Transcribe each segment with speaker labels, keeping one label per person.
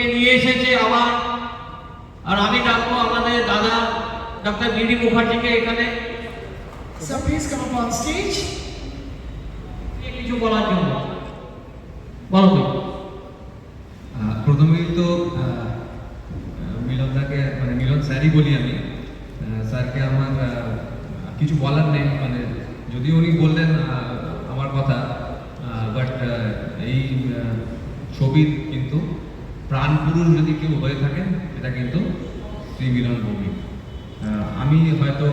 Speaker 1: ছবিকে নিয়ে এসেছে আবার আর আমি ডাকবো আমাদের দাদা ডক্টর বিডি মুখার্জিকে এখানে
Speaker 2: So please come up on stage.
Speaker 1: কিছু বলার জন্য বলো তুমি।
Speaker 3: প্রথমেই তো মিলনদাকে মানে মিলন স্যারই বলি আমি আহ, স্যারকে আমার আহ, কিছু বলার নেই মানে যদিও উনি বললেন আমার কথা বাট এই আহ, ছবির কিন্তু প্রাণ পুরুষ যদি কেউ হয়ে থাকেন এটা কিন্তু শ্রী মিলন ভৌমিক আমি হয়তো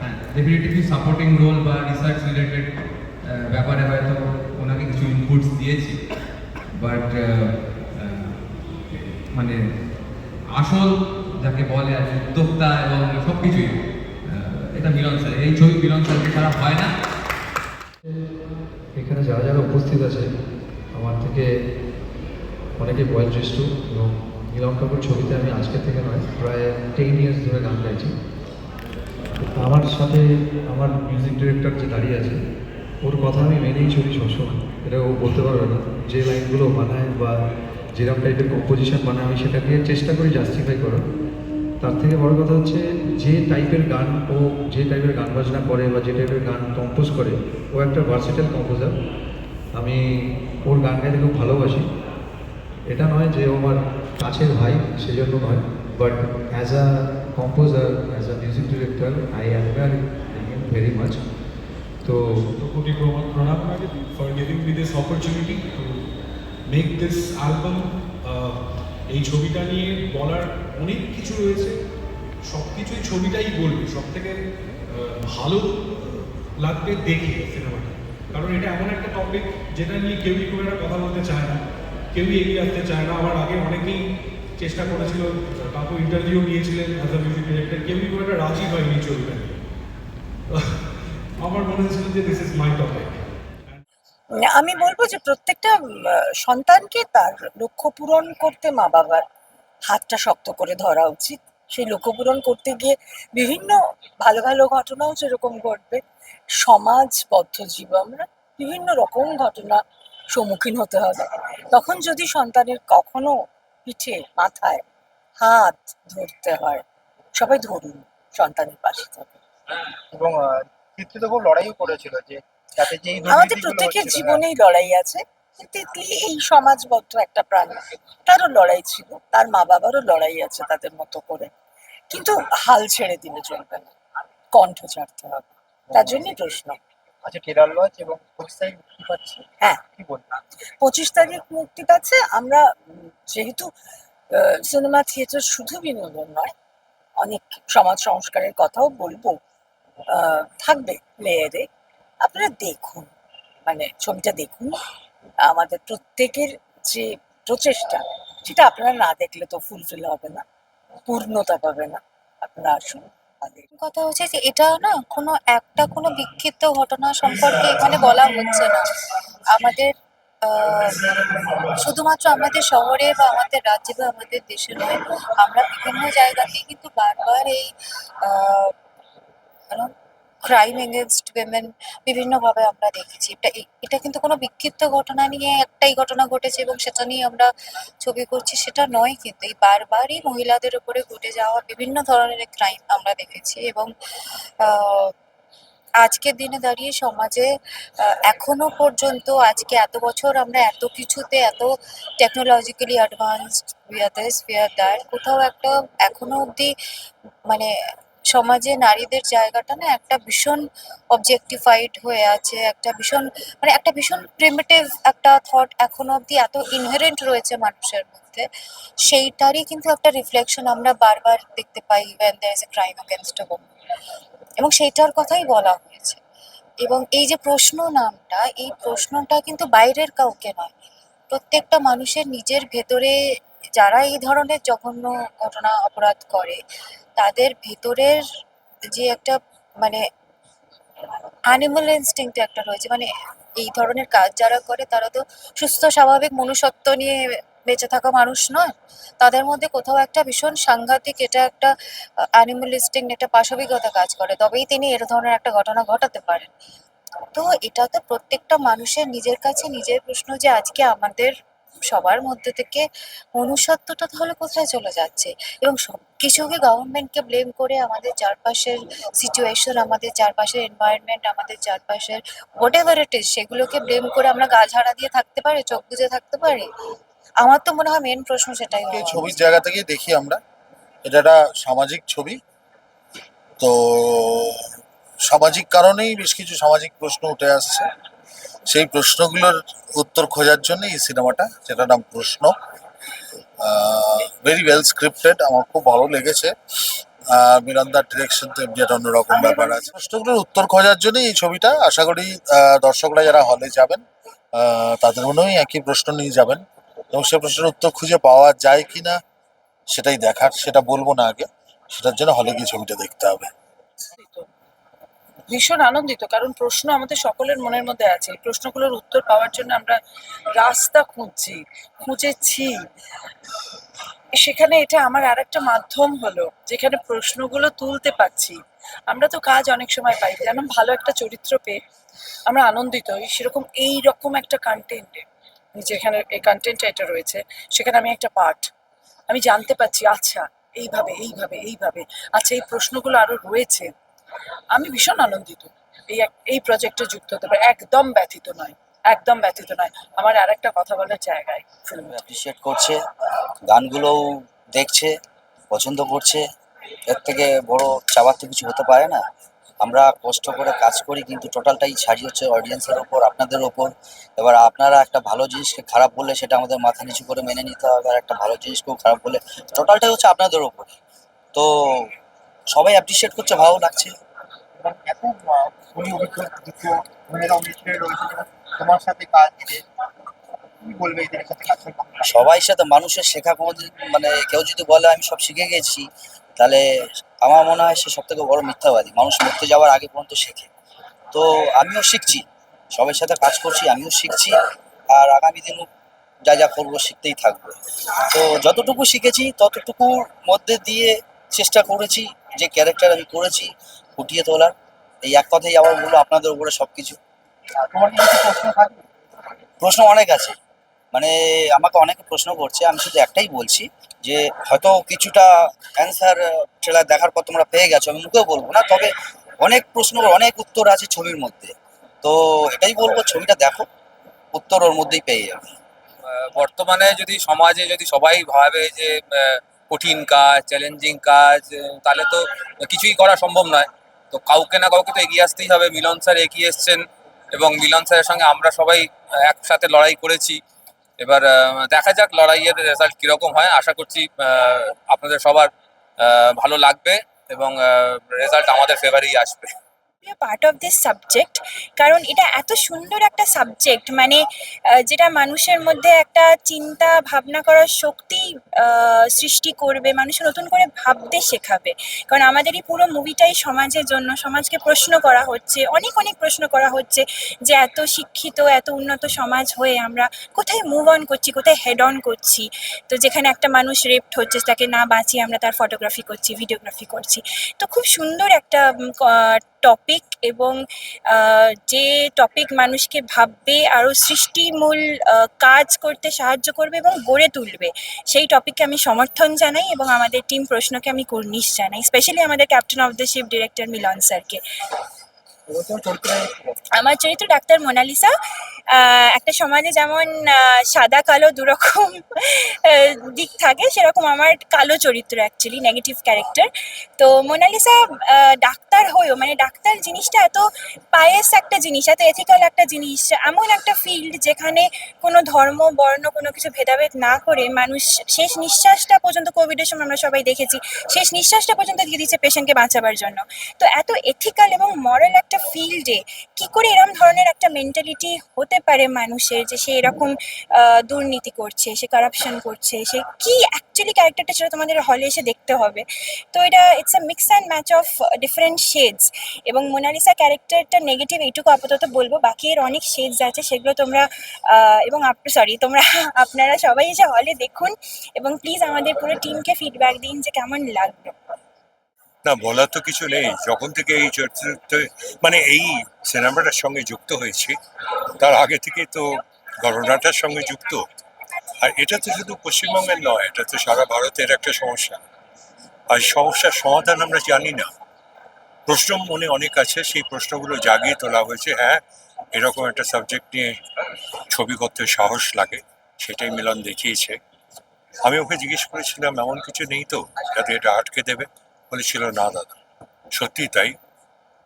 Speaker 3: হ্যাঁ ডেফিনেটলি সাপোর্টিং রোল বা রিসার্চ রিলেটেড ব্যাপারে হয়তো ওনাকে কিছু ইনপুটস দিয়েছি। বাট মানে আসল যাকে বলে আর উদ্যোক্তা এবং সব কিছুই এটা মিলন স্যার, এই ছবি মিলন স্যারকে ছাড়া হয় না।
Speaker 4: এখানে যারা যারা উপস্থিত আছে, আমার থেকে অনেকে বয়োজ্যেষ্ঠ এবং নীলম কাপুর ছবিতে আমি আজকে থেকে নয়, প্রায় টেন ইয়ার্স ধরে গান গাইছি। আমার সাথে আমার মিউজিক ডিরেক্টর যে দাঁড়িয়ে আছে, ওর কথা আমি মেনেই চলি সবসময়। এটা ও বলতে পারবে না। যে লাইনগুলো বানায় বা যেরকম টাইপের কম্পোজিশন বানায়, আমি সেটা সেটাকে চেষ্টা করি জাস্টিফাই করার। তার থেকে বড় কথা হচ্ছে, যে টাইপের গান ও যে টাইপের গান বাজনা করে বা যে টাইপের গান কম্পোজ করে, ও একটা ভার্সিটাল কম্পোজার আমি ওর গান গাইতে খুব ভালোবাসি। এটা নয় যে আমার কাছের ভাই, সেজন্য নয়। But as a composer as a music director I admire very much তো
Speaker 5: কোটি প্রণাম for giving me this opportunity to make this album এই ছবিটা নিয়ে বলার অনেক কিছু রয়েছে। সব কিছুই ছবিটাই বলবে। সব থেকে ভালো লাগবে দেখে সিনেমাটা। কারণ এটা এমন একটা টপিক যেটা নিয়ে কেউই খুব একটা কথা বলতে চায় না। কেউই এগিয়ে আসতে চায় না। আমার আগে অনেকেই চেষ্টা করেছিল, কাকু ইন্টারভিউ নিয়েছিলেন অ্যাজ আ মিউজিক ডিরেক্টর কেউই খুব একটা রাজি হয়নি নিয়ে আমার মনে হয়েছিল যে দিস ইজ মাই টপিক
Speaker 6: আমি বলব যে প্রত্যেকটা সন্তানকে তার লক্ষ্য পূরণ করতে মা বাবার হাতটা শক্ত করে ধরা উচিত। সেই লক্ষ্য পূরণ করতে গিয়ে বিভিন্ন ভালো ভালো ঘটনাও যেরকম ঘটবে, সমাজবদ্ধ জীব আমরা বিভিন্ন রকম ঘটনা সম্মুখীন হতে হবে। তখন যদি সন্তানের কখনো পিঠে মাথায় হাত ধরতে হয় সবাই ধরুন সন্তানের পাশে থাকুন
Speaker 7: এবং তিতলি তো খুব লড়াইও করেছিল যে যাতে যে
Speaker 6: আমাদের প্রত্যেকের জীবনেই লড়াই আছে। তিতলি এই সমাজবদ্ধ একটা প্রাণী। তারও লড়াই ছিল। তার মা বাবারও লড়াই আছে তাদের মতো করে। কিন্তু হাল ছেড়ে দিলে চলবে না। কণ্ঠ ছাড়তে হবে। তার জন্যই প্রশ্ন।
Speaker 7: আচ্ছা কেরাল লজ এবং পঁচিশ তারিখ মুক্তি পাচ্ছে।
Speaker 6: হ্যাঁ।
Speaker 7: কি বলবেন
Speaker 6: পঁচিশ তারিখ মুক্তি পাচ্ছে। আমরা যেহেতু সিনেমা থিয়েটার শুধু বিনোদন নয় অনেক সমাজ সংস্কারের কথাও বলব। থাকবে লেয়ারে আপনারা দেখুন মানে ছবিটা দেখুন। আমাদের প্রত্যেকের যে প্রচেষ্টা সেটা আপনারা না দেখলে তো ফুলফিল হবে না পূর্ণতা পাবে না। আপনারা আসুন।
Speaker 8: কথা হচ্ছে যে এটা না কোনো একটা কোনো বিক্ষিপ্ত ঘটনা সম্পর্কে এখানে বলা হচ্ছে না। আমাদের আহ, শুধুমাত্র আমাদের শহরে বা আমাদের রাজ্যে বা আমাদের দেশে নয় আমরা বিভিন্ন জায়গাতে কিন্তু বারবার এই ক্রাইম এগেনস্ট উইমেন বিভিন্নভাবে আমরা দেখেছি। এটা এটা কিন্তু কোনো বিক্ষিপ্ত ঘটনা নিয়ে একটাই ঘটনা ঘটেছে এবং সেটা নিয়ে আমরা ছবি করছি সেটা নয় কিন্তু এই বারবারই মহিলাদের উপরে ঘটে যাওয়া বিভিন্ন ধরনের ক্রাইম আমরা দেখেছি এবং আজকের দিনে দাঁড়িয়ে সমাজে এখনও পর্যন্ত আজকে এত বছর আমরা এত কিছুতে এত technologically advanced we are this we are that কোথাও একটা এখনও অবধি মানে সমাজে নারীদের জায়গাটা না একটা ভীষণ অবজেক্টিফাইড হয়ে আছে, একটা ভীষণ মানে একটা ভীষণ প্রিমিটিভ একটা থট এখনও অবধি এত ইনহেরেন্ট রয়েছে মানুষের মধ্যে। সেইটারই কিন্তু একটা রিফ্লেকশন আমরা বারবার দেখতে পাই when there is a crime against a woman এবং সেইটার কথাই বলা হয়েছে। এবং এই যে প্রশ্ন নামটা, এই প্রশ্নটা কিন্তু বাইরের কাউকে নয়। প্রত্যেকটা মানুষের নিজের ভেতরে যারা এই ধরনের জঘন্য ঘটনা, অপরাধ করে, তাদের ভেতরের যে একটা মানে অ্যানিমাল ইনস্টিংক্ট একটা রয়েছে। মানে এই ধরনের কাজ যারা করে, তারা তো সুস্থ, স্বাভাবিক মনুষ্যত্ব নিয়ে বেঁচে থাকা মানুষ নয়। তাদের মধ্যে কোথাও একটা ভীষণ সাংঘাতিক এটা একটা অ্যানিমালিস্টিক একটা পাশবিকতা কাজ করে। তবেই তিনি এর ধরনের একটা ঘটনা ঘটাতে পারেন। তো এটা তো প্রত্যেকটা মানুষের নিজের কাছে নিজের প্রশ্ন যে, আজকে আমাদের সবার মধ্যে থেকে মনুষ্যত্বটা তাহলে কোথায় চলে যাচ্ছে? এবং সব কিছুকে গভর্নমেন্টকে ব্লেম করে আমাদের চারপাশের সিচুয়েশন আমাদের চারপাশের এনভায়রনমেন্ট আমাদের চারপাশের হোয়াট এভার ইট ইজ সেগুলোকে ব্লেম করে আমরা গা ঝাড়া দিয়ে থাকতে পারি চোখ বুজে থাকতে পারি? আমার তো মনে হয় মেন প্রশ্ন সেটাই
Speaker 9: এই ছবির জায়গা থেকে দেখি আমরা। এটা একটা সামাজিক ছবি। তো সামাজিক কারণেই বেশ কিছু সামাজিক প্রশ্ন উঠে আসছে। সেই প্রশ্নগুলোর উত্তর খোঁজার জন্য এই সিনেমাটা যেটা নাম প্রশ্ন ভেরি ওয়েল স্ক্রিপ্টেড আমার খুব ভালো লেগেছে। আহ, মিরান্দার ডিরেকশন তো এমনি একটা অন্যরকম ব্যাপার আছে। প্রশ্নগুলোর উত্তর খোঁজার জন্য এই ছবিটা আশা করি দর্শকরা যারা হলে যাবেন তাদের মনেও একই প্রশ্ন নিয়ে যাবেন। এবং সে প্রশ্নের উত্তর খুঁজে পাওয়া যায় কিনা সেটাই দেখার সেটা বলব না আগে সেটার জন্য হলে গিয়ে ছবিটা দেখতে হবে।
Speaker 10: ভীষণ আনন্দিত, কারণ প্রশ্ন আমাদের সকলের মনের মধ্যে আছে। প্রশ্নগুলোর উত্তর পাওয়ার জন্য আমরা রাস্তা খুঁজছি, খুঁজেছি। সেখানে এটা আমার আর একটা মাধ্যম হলো, যেখানে প্রশ্নগুলো তুলতে পারছি। আমরা তো কাজ অনেক সময় পাই, যেমন ভালো একটা চরিত্র পেয়ে আমরা আনন্দিত হই সেরকম এই রকম একটা কন্টেন্টে যেখানে এই কন্টেন্টটা এটা রয়েছে, সেখানে আমি একটা পার্ট আমি জানতে পারছি আচ্ছা এইভাবে এইভাবে এইভাবে আচ্ছা এই প্রশ্নগুলো আরও রয়েছে। আমি ভীষণ আনন্দিত। এই এই প্রজেক্টে যুক্ত হতে পারে। একদম ব্যথিত নয়। একদম ব্যথিত নয়। আমার আর একটা কথা বলার জায়গায়
Speaker 11: অ্যাপ্রিসিয়েট করছে। গানগুলোও দেখছে, পছন্দ করছে। এর থেকে বড় চাওয়ার তো কিছু হতে পারে না। আমরা কষ্ট করে কাজ করি, কিন্তু টোটালটাই ছাড়ি হচ্ছে অডিয়েন্সের ওপর, আপনাদের ওপর। এবার আপনারা একটা ভালো জিনিসকে খারাপ বললে সেটা আমাদের মাথা নিচু করে মেনে নিতে হবে, আর একটা ভালো জিনিসকেও খারাপ বললে টোটালটাই হচ্ছে আপনাদের ওপর। তো সবাই অ্যাপ্রিসিয়েট করছে, ভালো লাগছে। সবাই সাথে মানুষের শেখা মানে কেউ যদি বলে আমি সব শিখে গেছি, তাহলে আমার মনে হয় সে সব থেকে বড় মিথ্যাবাদী। মানুষ মরতে যাওয়ার আগে পর্যন্ত শেখে। তো আমিও শিখছি। সবার সাথে কাজ করছি, আমিও শিখছি। আর আগামী দিনও যা যা করব শিখতেই থাকব। তো যতটুকু শিখেছি, ততটুকুর মধ্যে দিয়ে চেষ্টা করেছি, যে ক্যারেক্টার আমি করেছি ফুটিয়ে তোলার। এই এক কথাই আবার বলব আপনাদের উপরে সব কিছু
Speaker 7: প্রশ্ন
Speaker 11: অনেক আছে। মানে আমাকে অনেকে প্রশ্ন করছে আমি শুধু একটাই বলছি যে হয়তো কিছুটা অ্যান্সার ট্রেলার দেখার পর তোমরা পেয়ে গেছো আমি মুখেও বলব না তবে অনেক প্রশ্ন অনেক উত্তর আছে ছবির মধ্যে। তো এটাই বলব ছবিটা দেখো উত্তর ওর মধ্যেই পেয়ে যাবে।
Speaker 12: বর্তমানে যদি সমাজে যদি সবাই ভাবে যে কঠিন কাজ চ্যালেঞ্জিং কাজ তাহলে তো কিছুই করা সম্ভব নয়। তো কাউকে না কাউকে তো এগিয়ে আসতেই হবে। মিলন স্যার এগিয়ে এসছেন এবং মিলন স্যারের সঙ্গে আমরা সবাই একসাথে লড়াই করেছি। এবার দেখা যাক লড়াইয়ের রেজাল্ট কীরকম হয়। আশা করছি আপনাদের সবার ভালো লাগবে এবং রেজাল্ট আমাদের ফেভারেই আসবে।
Speaker 13: পার্ট অফ দিস সাবজেক্ট কারণ এটা এত সুন্দর একটা সাবজেক্ট মানে যেটা মানুষের মধ্যে একটা চিন্তা, ভাবনা করার শক্তি সৃষ্টি করবে, মানুষ নতুন করে ভাবতে শেখাবে। কারণ আমাদের এই পুরো মুভিটাই সমাজের জন্য, সমাজকে প্রশ্ন করা হচ্ছে, অনেক অনেক প্রশ্ন করা হচ্ছে যে এত শিক্ষিত, এত উন্নত সমাজ হয়ে আমরা কোথায় মুভ অন করছি, কোথায় হেড অন করছি? তো যেখানে একটা মানুষ রেপড হচ্ছে, তাকে না বাঁচিয়ে আমরা তার ফটোগ্রাফি করছি ভিডিওগ্রাফি করছি। তো খুব সুন্দর একটা টপিক এবং যে টপিক মানুষকে ভাববে আরও সৃষ্টিমূল কাজ করতে সাহায্য করবে এবং গড়ে তুলবে, সেই টপিককে আমি সমর্থন জানাই এবং আমাদের টিম প্রশ্নকে আমি কর্নিশ জানাই স্পেশালি আমাদের captain of the ship director Milan স্যারকে আমার চরিত্র ডাক্তার মোনালিসা। একটা সমাজে যেমন সাদা, কালো দুরকম দিক থাকে, সেরকম আমার কালো চরিত্র অ্যাকচুয়ালি নেগেটিভ ক্যারেক্টার তো মোনালিসা ডাক্তার হয়েও মানে ডাক্তার জিনিসটা এত পায়েস একটা জিনিস, এত এথিক্যাল একটা জিনিস, এমন একটা ফিল্ড যেখানে কোনো ধর্ম, বর্ণ, কোনো কিছু ভেদাভেদ না করে মানুষ শেষ নিঃশ্বাসটা পর্যন্ত কোভিডের সময় আমরা সবাই দেখেছি, শেষ নিঃশ্বাসটা পর্যন্ত দিয়ে দিচ্ছে পেশেন্টকে বাঁচাবার জন্য। তো এত এথিক্যাল এবং মরাল একটা ফিল্ডে কি করে এরকম ধরনের একটা মেন্টালিটি হতে পারে মানুষের যে সে এরকম দুর্নীতি করছে, সে কারাপশন করছে, সে কি অ্যাকচুয়ালি ক্যারেক্টারটা সেটা তোমাদের হলে এসে দেখতে হবে। তো এটা it's a mix and match of different shades এবং মোনালিসা ক্যারেক্টারটা নেগেটিভ এইটুকু আপাতত বলব, বাকি এর অনেক শেডস আছে, সেগুলো তোমরা এবং সরি তোমরা, আপনারা সবাই এসে হলে দেখুন। এবং প্লিজ আমাদের পুরো টিমকে ফিডব্যাক দিন যে কেমন লাগল।
Speaker 14: না, বলার তো কিছু নেই। যখন থেকে এই চরিত্রে মানে এই সিনেমাটার সঙ্গে যুক্ত হয়েছি, তার আগে থেকে তো ঘটনাটার সঙ্গে যুক্ত। আর এটা তো শুধু পশ্চিমবঙ্গের নয়, এটা তো সারা ভারতের একটা সমস্যা। আর সমস্যার সমাধান আমরা জানি না। প্রশ্ন মনে অনেক আছে, সেই প্রশ্নগুলো জাগিয়ে তোলা হয়েছে। হ্যাঁ এরকম একটা সাবজেক্ট নিয়ে ছবি করতে সাহস লাগে, সেটাই মিলন দেখিয়েছে। আমি ওকে জিজ্ঞেস করেছিলাম, এমন কিছু নেই তো? যাতে এটা আটকে দেবে। বলেছিল, না দাদা সত্যি তাই।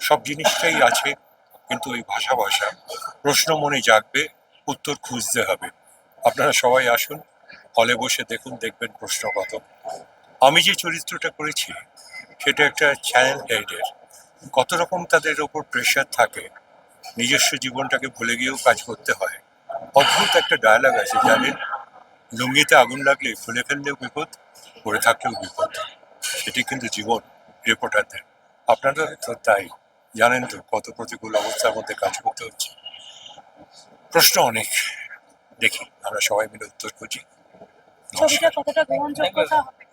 Speaker 14: সব জিনিসটাই আছে, কিন্তু ওই ভাষা ভাষা। প্রশ্ন মনে জাগবে, উত্তর খুঁজতে হবে। আপনারা সবাই আসুন, হলে বসে দেখুন, দেখবেন প্রশ্ন কত। আমি যে চরিত্রটা করেছি, সেটা একটা চ্যানেল হেডের কত রকম তাদের ওপর প্রেশার থাকে, নিজস্ব জীবনটাকে ভুলে গিয়েও কাজ করতে হয়। অদ্ভুত একটা ডায়ালগ আছে জানেন লুঙ্গিতে আগুন লাগলে খুলে ফেললেও বিপদ, পড়ে থাকলেও বিপদ। সেটি কিন্তু জীবন রিপোর্টারদের আপনারা তো তাই জানেন তো কত প্রতিকূল অবস্থার মধ্যে কাজ করতে হচ্ছে। প্রশ্ন অনেক। দেখি, আমরা সবাই মিলে উত্তর খুঁজি।
Speaker 10: কতটা গ্রহণযোগ্যতা হবে?